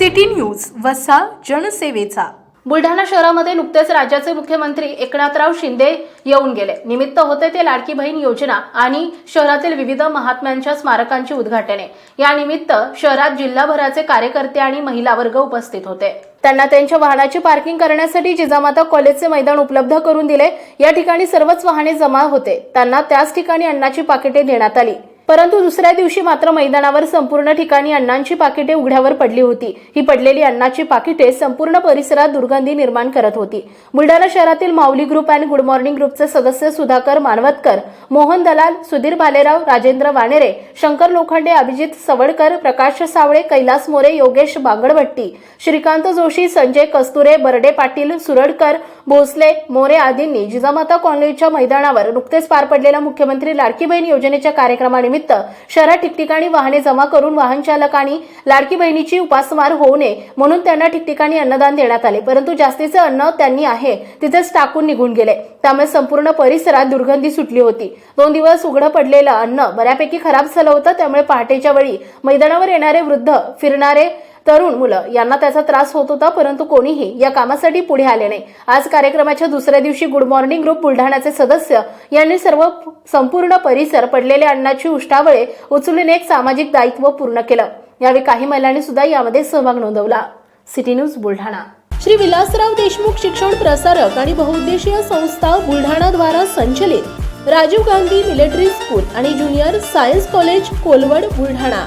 City news वसा जनसेवेचा. बुलढाणा शहरामध्ये नुकतेच राज्याचे मुख्यमंत्री एकनाथराव शिंदे येऊन गेले. निमित्त होते ते लाडकी बहीण योजना आणि शहरातील विविध महात्म्यांच्या स्मारकांची उद्घाटने. या निमित्त शहरात जिल्हाभराचे कार्यकर्ते आणि महिला वर्ग उपस्थित होते. त्यांना त्यांच्या वाहनाची पार्किंग करण्यासाठी जिजामाता कॉलेजचे मैदान उपलब्ध करून दिले. या ठिकाणी सर्वच वाहने जमा होते. त्यांना त्याच ठिकाणी अन्नाची पाकिटे देण्यात आली. परंतु दुसऱ्या दिवशी मात्र मैदानावर संपूर्ण ठिकाणी अण्णांची पाकिटे उघड्यावर पडली होती. ही पडलेली अण्णाची पाकिटे संपूर्ण परिसरात दुर्गंधी निर्माण करत होती. बुलढाणा शहरातील Mauli group and good morning ग्रुपचे सदस्य सुधाकर मानवतकर मोहन दलाल सुधीर भालेराव राजेंद्र वानेरे शंकर लोखंडे अभिजित सवडकर प्रकाश सावळे कैलास मोरे योगेश बांगडभट्टी श्रीकांत जोशी संजय कस्तुरे बर्डे पाटील सुरडकर भोसले मोरे आदींनी जिजामाता कॉलनीच्या मैदानावर नुकतेच पार पडलेल्या मुख्यमंत्री लाडकी बहीण योजनेच्या कार्यक्रमानिमित्त शहरात ठिकठिकाणी वाहने जमा करून वाहन चालकांनी लाडकी बहिणीची उपासमार होऊ नये म्हणून त्यांना ठिकठिकाणी अन्नदान देण्यात आले. परंतु जास्तीचे अन्न त्यांनी आहे तिथेच टाकून निघून गेले. त्यामुळे संपूर्ण परिसरात दुर्गंधी सुटली होती. दोन दिवस उघडं पडलेलं अन्न बऱ्यापैकी खराब झालं होतं त्यामुळे पहाटेच्या वेळी मैदानावर येणारे वृद्ध फिरणारे तरुण मुलं यांना त्याचा त्रास होत होता परंतु कोणीही या कामासाठी पुढे आले नाही. आज कार्यक्रमाच्या दुसऱ्या दिवशी गुड मॉर्निंग ग्रुप बुलढाण्याचे सदस्य यांनी सर्व संपूर्ण परिसर पडलेल्या अन्नाची उष्टावळे उचलून एक सामाजिक दायित्व पूर्ण केलं. यावेळी काही महिलांनी सुद्धा यामध्ये सहभाग नोंदवला. City news Buldhana. Shri Vilasrao Deshmukh शिक्षण प्रसारक आणि बहुउद्देशीय संस्था बुलढाणा द्वारा संचलित राजीव गांधी मिलिटरी स्कूल आणि junior science college Kolwad Buldhana.